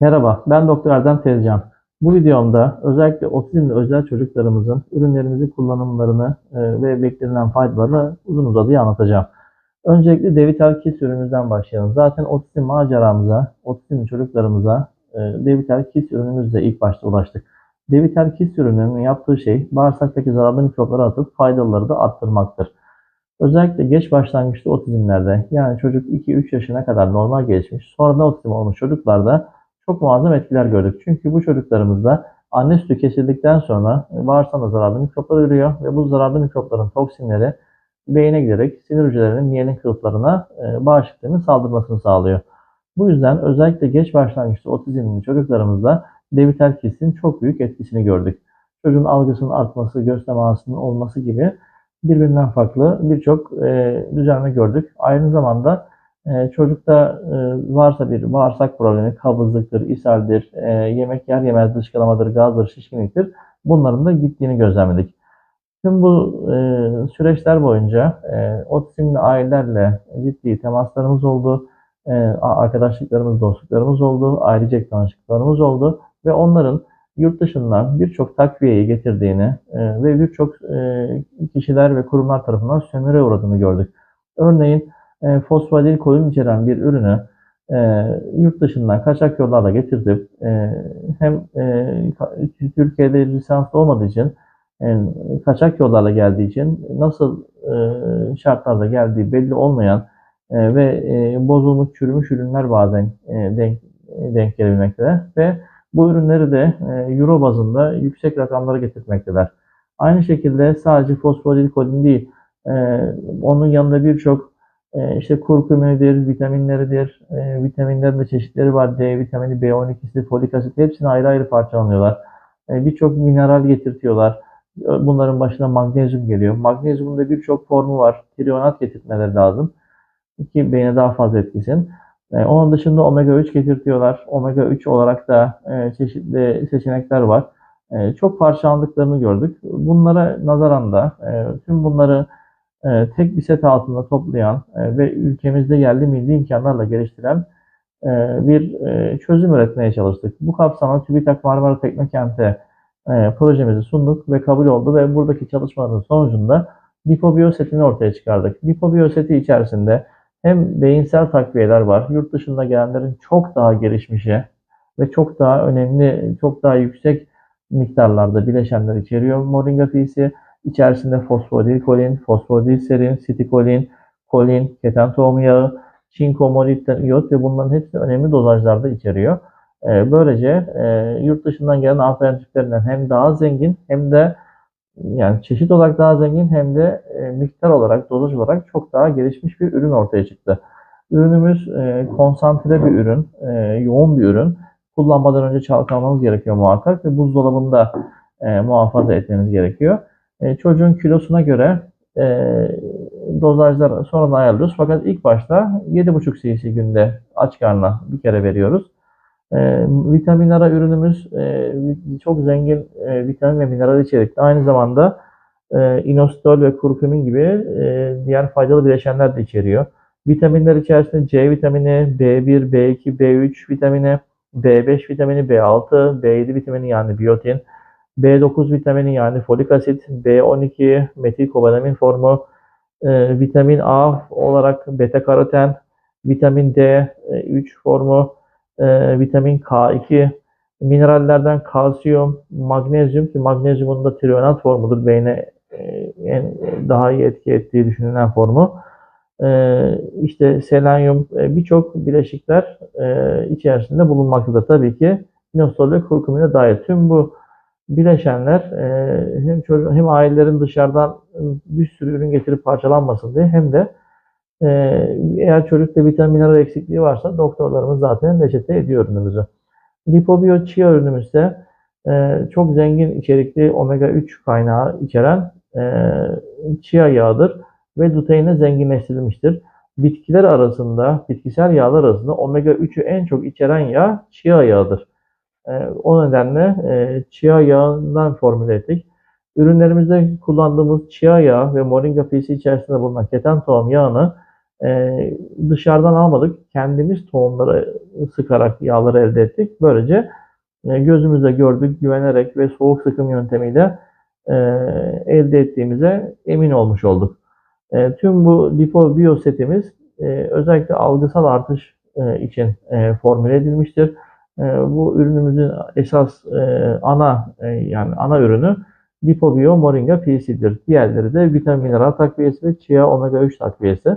Merhaba, ben Doktor Erdem Tezcan. Bu videomda özellikle otizmli özel çocuklarımızın ürünlerimizin kullanımlarını e, ve beklenilen faydalarını uzun uzadıya anlatacağım. Öncelikle Devital Kids ürünümüzden başlayalım. Zaten otizm maceramıza, otizmli çocuklarımıza e, Devital Kids ürünümüzle ilk başta ulaştık. Devital Kids ürününün yaptığı şey bağırsaktaki zararlı mikropları atıp faydaları da arttırmaktır. Özellikle geç başlangıçlı otizmlerde yani çocuk 2-3 yaşına kadar normal gelişmiş, sonradan otizm olmuş çocuklarda çok muazzam etkiler gördük. Çünkü bu çocuklarımızda anne sütü kesildikten sonra bağırsağına zararlı mikroplar ürüyor ve bu zararlı mikropların toksinleri beyine giderek sinir hücrelerinin miyelin kılıflarına e, saldırmasını sağlıyor. Bu yüzden özellikle geç başlangıçlı otizmli çocuklarımızda Devitel Kiss'in çok büyük etkisini gördük. Çocuğun algısının artması, göz temasının olması gibi birbirinden farklı birçok e, düzenle gördük. Aynı zamanda e, çocukta e, varsa bir bağırsak problemi, kabızlıktır, ishaldir, e, yemek yer yemez dışkılamadır, gazdır, şişkinliktir. Bunların da gittiğini gözlemledik. Tüm bu e, süreçler boyunca otizmli ailelerle ciddi temaslarımız oldu. Arkadaşlıklarımız, dostluklarımız oldu. Ailecek tanışıklarımız oldu. Ve onların yurt dışından birçok takviyeyi getirdiğini ve birçok kişiler ve kurumlar tarafından sömürü uğradığını gördük. Örneğin e, fosfodil koyun içeren bir ürünü e, yurt dışından kaçak yollarla getirtip e, hem e, Türkiye'de lisanslı olmadığı için e, kaçak yollarla geldiği için nasıl e, şartlarda geldiği belli olmayan e, ve e, bozulmuş, çürümüş ürünler bazen e, denk, denk gelebilmektedir ve bu ürünleri de e, euro bazında yüksek rakamlara getirmektedir. Aynı şekilde sadece fosfodilkolin değil, e, onun yanında birçok e, işte kurkuminidir, vitaminleridir, e, vitaminlerin de çeşitleri var. D vitamini, B12'si, folik asit hepsini ayrı ayrı parçalanıyorlar. E, Birçok mineral getirtiyorlar. Bunların başına magnezyum geliyor. Magnezyumun da birçok formu var. Trionat getirtmeleri lazım ki beyne daha fazla etkisin. E, onun dışında omega 3 getirtiyorlar. Omega 3 olarak da e, çeşitli seçenekler var. E, çok parçalandıklarını gördük. Bunlara nazaran da e, tüm bunları e, tek bir set altında toplayan e, ve ülkemizde yerli milli imkanlarla geliştiren e, bir e, çözüm üretmeye çalıştık. Bu kapsamda TÜBİTAK Marmara Teknokent'e e, projemizi sunduk ve kabul oldu ve buradaki çalışmaların sonucunda lipobiyosetini ortaya çıkardık. Lipobiyoseti içerisinde hem beyinsel takviyeler var, yurt dışında gelenlerin çok daha gelişmişi ve çok daha önemli, çok daha yüksek miktarlarda bileşenler içeriyor. Moringa fisi İçerisinde fosfodilkolin, fosfodilserin, sitikolin, kolin, keten tohum yağı, çinko, molibden, iot ve bunların hepsi önemli dozajlarda içeriyor. Ee, böylece e, yurt dışından gelen alternatiflerinden hem daha zengin hem de yani çeşit olarak daha zengin hem de e, miktar olarak, dozaj olarak çok daha gelişmiş bir ürün ortaya çıktı. Ürünümüz e, konsantre bir ürün, yoğun bir ürün. Kullanmadan önce çalkalamamız gerekiyor muhakkak ve buzdolabında muhafaza etmeniz gerekiyor. E, çocuğun kilosuna göre e, dozajlar sonradan ayarlıyoruz. Fakat ilk başta 7,5 cc günde aç karnına bir kere veriyoruz. E, vitamin ara ürünümüz e, çok zengin e, vitamin ve mineral içerikli. Aynı zamanda e, inositol ve kurkumin gibi e, diğer faydalı bileşenler de içeriyor. Vitaminler içerisinde C vitamini, B1, B2, B3 vitamini, B5 vitamini, B6, B7 vitamini yani biyotin, B9 vitamini yani folik asit, B12 metilkobalamin formu, e, vitamin A olarak beta karoten, vitamin D3 e, formu, e, vitamin K2, minerallerden kalsiyum, magnezyum ki magnezyumun da triyonat formudur beyne e, en daha iyi etki ettiği düşünülen formu. E, işte selenyum e, birçok bileşikler e, içerisinde bulunmaktadır. Tabii ki inositol ve kurkumine dair tüm bu bileşenler e, hem çocuk hem ailelerin dışarıdan bir sürü ürün getirip parçalanmasın diye hem de e, eğer çocukta vitamin mineral eksikliği varsa doktorlarımız zaten reçete ediyor ürünümüzü. Lipobiyo chia ürünümüz ise e, çok zengin içerikli omega 3 kaynağı içeren chia yağıdır ve luteinle zenginleştirilmiştir. Bitkiler arasında, bitkisel yağlar arasında omega 3'ü en çok içeren yağ chia yağıdır. Ee, o nedenle e, chia yağından formüle ettik. Ürünlerimizde kullandığımız chia yağı ve moringa fisi içerisinde bulunan keten tohum yağını e, dışarıdan almadık. Kendimiz tohumları sıkarak yağları elde ettik. Böylece e, gözümüzle gördük, güvenerek ve soğuk sıkım yöntemiyle elde ettiğimize emin olmuş olduk. Tüm bu lipo biyosetimiz e, özellikle algısal artış için formüle edilmiştir. E, bu ürünümüzün esas e, ana e, yani ana ürünü Lipobio Moringa PC'dir. Diğerleri de vitamin mineral takviyesi ve chia omega 3 takviyesi.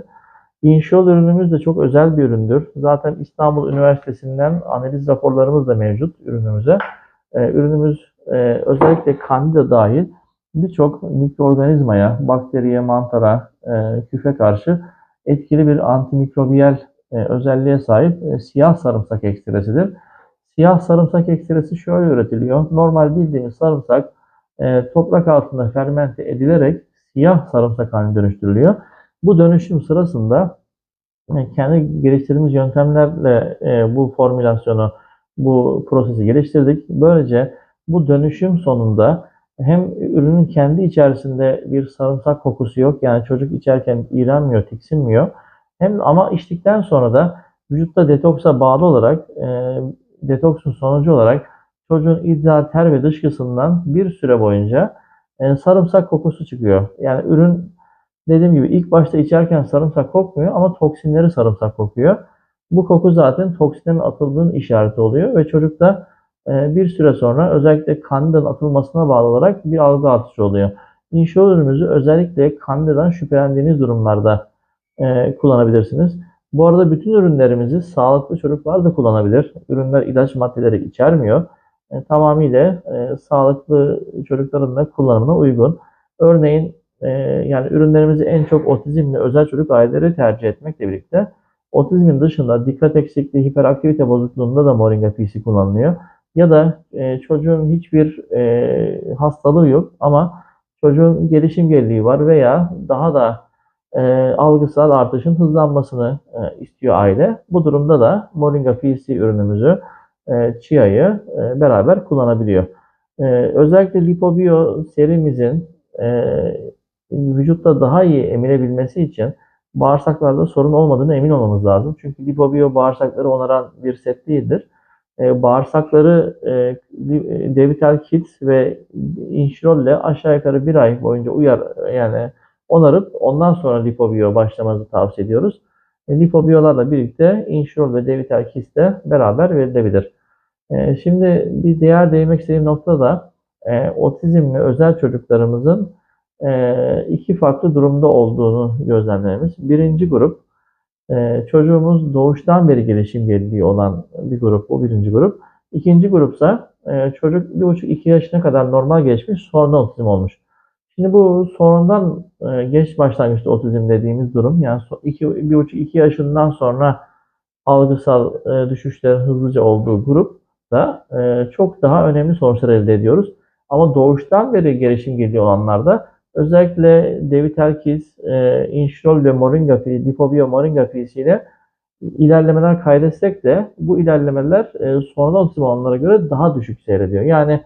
İnşol ürünümüz de çok özel bir üründür. Zaten İstanbul Üniversitesi'nden analiz raporlarımız da mevcut ürünümüze. Ee, ürünümüz e, özellikle kandida dahil birçok mikroorganizmaya, bakteriye, mantara, küfe karşı etkili bir antimikrobiyal e, özelliğe sahip siyah sarımsak ekstresidir. Siyah sarımsak ekstresi şöyle üretiliyor. Normal bildiğimiz sarımsak e, toprak altında fermente edilerek siyah sarımsak haline dönüştürülüyor. Bu dönüşüm sırasında e, kendi geliştirdiğimiz yöntemlerle e, bu formülasyonu, bu prosesi geliştirdik. Böylece bu dönüşüm sonunda hem ürünün kendi içerisinde bir sarımsak kokusu yok. Yani çocuk içerken iğrenmiyor, tiksinmiyor. Hem ama içtikten sonra da vücutta detoksa bağlı olarak e, detoksun sonucu olarak çocuğun idrar, ter ve dışkısından bir süre boyunca e, sarımsak kokusu çıkıyor. Yani ürün dediğim gibi ilk başta içerken sarımsak kokmuyor ama toksinleri sarımsak kokuyor. Bu koku zaten toksinin atıldığının işareti oluyor ve çocukta e, bir süre sonra özellikle kandidanın atılmasına bağlı olarak bir algı artışı oluyor. İnşo ürünümüzü özellikle kandidadan şüphelendiğiniz durumlarda e, kullanabilirsiniz. Bu arada bütün ürünlerimizi sağlıklı çocuklar da kullanabilir. Ürünler ilaç maddeleri içermiyor. E, tamamıyla e, sağlıklı çocukların da kullanımına uygun. Örneğin e, yani ürünlerimizi en çok otizmli özel çocuk aileleri tercih etmekle birlikte otizmin dışında dikkat eksikliği, hiperaktivite bozukluğunda da Moringa PC kullanılıyor. Ya da e, çocuğun hiçbir e, hastalığı yok ama çocuğun gelişim geriliği var veya daha da e, algısal artışın hızlanmasını e, istiyor aile. Bu durumda da Moringa PC ürünümüzü e, Chia'yı e, beraber kullanabiliyor. E, özellikle Lipobio serimizin e, vücutta daha iyi emilebilmesi için bağırsaklarda sorun olmadığını emin olmamız lazım. Çünkü Lipobio bağırsakları onaran bir set değildir. E, bağırsakları e, Devital Kit ve Inşirol ile aşağı yukarı bir ay boyunca uyar yani onarıp ondan sonra Lipobio başlamanızı tavsiye ediyoruz. E, lipobiyolarla birlikte inşirol ve D-vital kist de beraber verilebilir. E, şimdi bir diğer değinmek istediğim nokta da e, otizmli özel çocuklarımızın e, iki farklı durumda olduğunu gözlemlememiz. Birinci grup e, çocuğumuz doğuştan beri gelişim geriliği olan bir grup, o birinci grup. İkinci grupsa e, çocuk bir buçuk iki yaşına kadar normal gelişmiş, sonra otizm olmuş. Şimdi bu sonradan e, geç başlangıçta otizm dediğimiz durum yani iki, bir buçuk iki yaşından sonra algısal e, düşüşlerin hızlıca olduğu grup da e, çok daha önemli sonuçlar elde ediyoruz. Ama doğuştan beri gelişim geliyor olanlarda özellikle David Elkis, e, Inşrol ve Moringa, Dipobio Moringa ile ilerlemeler kaydetsek de bu ilerlemeler sonradan otizm olanlara göre daha düşük seyrediyor. Yani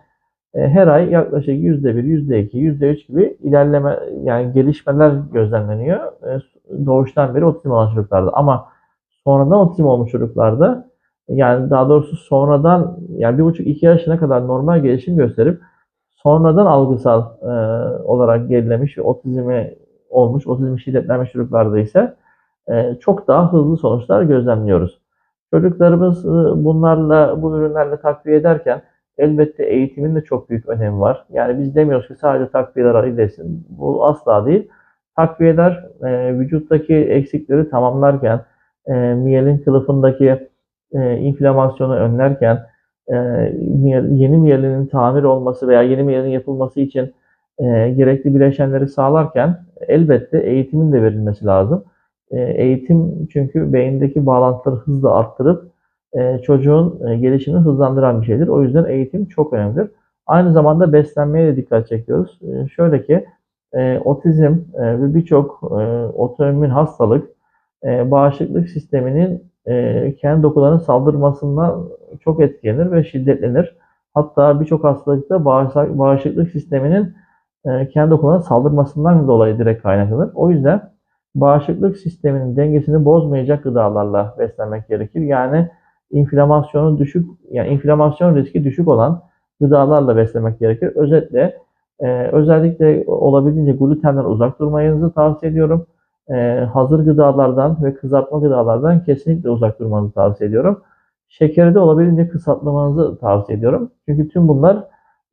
her ay yaklaşık %1, %2, %3 gibi ilerleme yani gelişmeler gözlemleniyor. E, doğuştan beri otizm olan çocuklarda. Ama sonradan otizm olmuş çocuklarda yani daha doğrusu sonradan yani bir buçuk iki yaşına kadar normal gelişim gösterip sonradan algısal e, olarak gerilemiş ve otizmi olmuş, otizmi şiddetlenmiş çocuklarda ise e, çok daha hızlı sonuçlar gözlemliyoruz. Çocuklarımız e, bunlarla, bu ürünlerle takviye ederken elbette eğitimin de çok büyük önemi var. Yani biz demiyoruz ki sadece takviyeler iyileşsin. Bu asla değil. Takviyeler e, vücuttaki eksikleri tamamlarken, e, miyelin kılıfındaki e, inflamasyonu önlerken, e, yeni miyelinin tamir olması veya yeni miyelin yapılması için e, gerekli bileşenleri sağlarken elbette eğitimin de verilmesi lazım. E, eğitim çünkü beyindeki bağlantıları hızla arttırıp e, çocuğun e, gelişimini hızlandıran bir şeydir. O yüzden eğitim çok önemlidir. Aynı zamanda beslenmeye de dikkat çekiyoruz. E, şöyle ki otizm ve birçok otoimmün hastalık bağışıklık sisteminin kendi dokularının saldırmasından çok etkilenir ve şiddetlenir. Hatta birçok hastalıkta bağışıklık sisteminin kendi dokularına saldırmasından dolayı direkt kaynaklanır. O yüzden bağışıklık sisteminin dengesini bozmayacak gıdalarla beslenmek gerekir. Yani inflamasyonu düşük, yani inflamasyon riski düşük olan gıdalarla beslemek gerekir. Özetle e, özellikle olabildiğince glutenden uzak durmanızı tavsiye ediyorum. E, hazır gıdalardan ve kızartma gıdalardan kesinlikle uzak durmanızı tavsiye ediyorum. Şekeri de olabildiğince kısaltmanızı tavsiye ediyorum. Çünkü tüm bunlar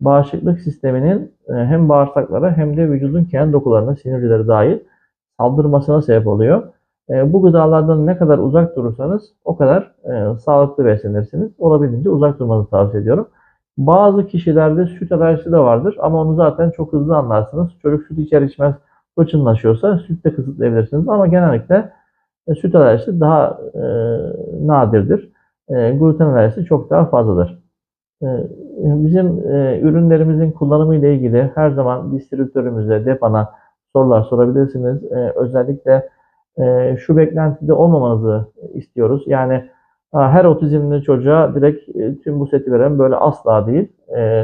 bağışıklık sisteminin e, hem bağırsaklara hem de vücudun kendi dokularına, sinirleri dahil saldırmasına sebep oluyor. E, bu gıdalardan ne kadar uzak durursanız o kadar e, sağlıklı beslenirsiniz. Olabildiğince uzak durmanızı tavsiye ediyorum. Bazı kişilerde süt alerjisi de vardır ama onu zaten çok hızlı anlarsınız. Çocuk süt içer içmez hırçınlaşıyorsa sütle kısıtlayabilirsiniz ama genellikle e, süt alerjisi daha e, nadirdir. Gluten alerjisi çok daha fazladır. Bizim ürünlerimizin kullanımı ile ilgili her zaman distribütörümüze, depana sorular sorabilirsiniz. E, özellikle e, şu beklentide olmamanızı istiyoruz. Yani ha, her otizmli çocuğa direkt e, tüm bu seti veren böyle asla değil. E,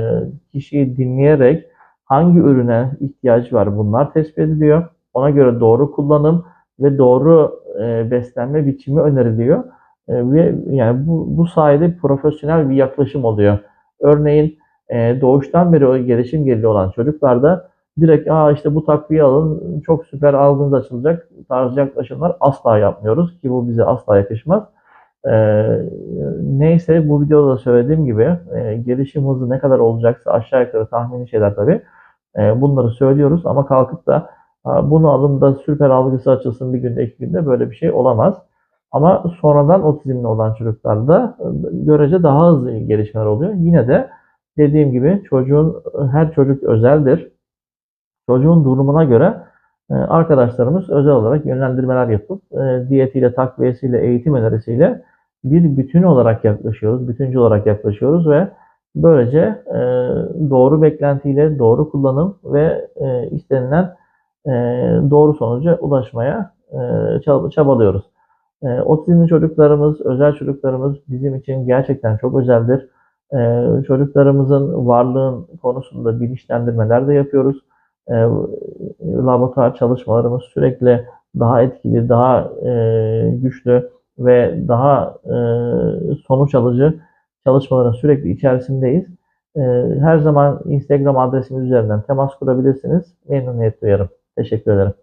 kişiyi dinleyerek hangi ürüne ihtiyaç var bunlar tespit ediliyor. Ona göre doğru kullanım ve doğru e, beslenme biçimi öneriliyor. E, ve yani bu, bu sayede profesyonel bir yaklaşım oluyor. Örneğin e, doğuştan beri o gelişim gerili olan çocuklarda direkt Aa işte bu takviye alın çok süper algınız açılacak tarzı yaklaşımlar asla yapmıyoruz ki bu bize asla yakışmaz. Ee, neyse bu videoda da söylediğim gibi e, gelişim hızı ne kadar olacaksa aşağı yukarı tahmini şeyler tabii. E, bunları söylüyoruz ama kalkıp da bunu alın da süper algısı açılsın bir günde iki günde böyle bir şey olamaz. Ama sonradan otizmli olan çocuklarda e, görece daha hızlı gelişmeler oluyor. Yine de dediğim gibi çocuğun her çocuk özeldir. Çocuğun durumuna göre e, arkadaşlarımız özel olarak yönlendirmeler yapıp e, diyetiyle, takviyesiyle, eğitim önerisiyle bir bütün olarak yaklaşıyoruz, bütüncül olarak yaklaşıyoruz ve böylece e, doğru beklentiyle doğru kullanım ve istenilen doğru sonuca ulaşmaya çabalıyoruz. Otizmli çocuklarımız, özel çocuklarımız bizim için gerçekten çok özeldir. Çocuklarımızın varlığın konusunda bilinçlendirmeler de yapıyoruz e, laboratuvar çalışmalarımız sürekli daha etkili, daha e, güçlü ve daha e, sonuç alıcı çalışmaların sürekli içerisindeyiz. E, her zaman Instagram adresimiz üzerinden temas kurabilirsiniz. Memnuniyet duyarım. Teşekkür ederim.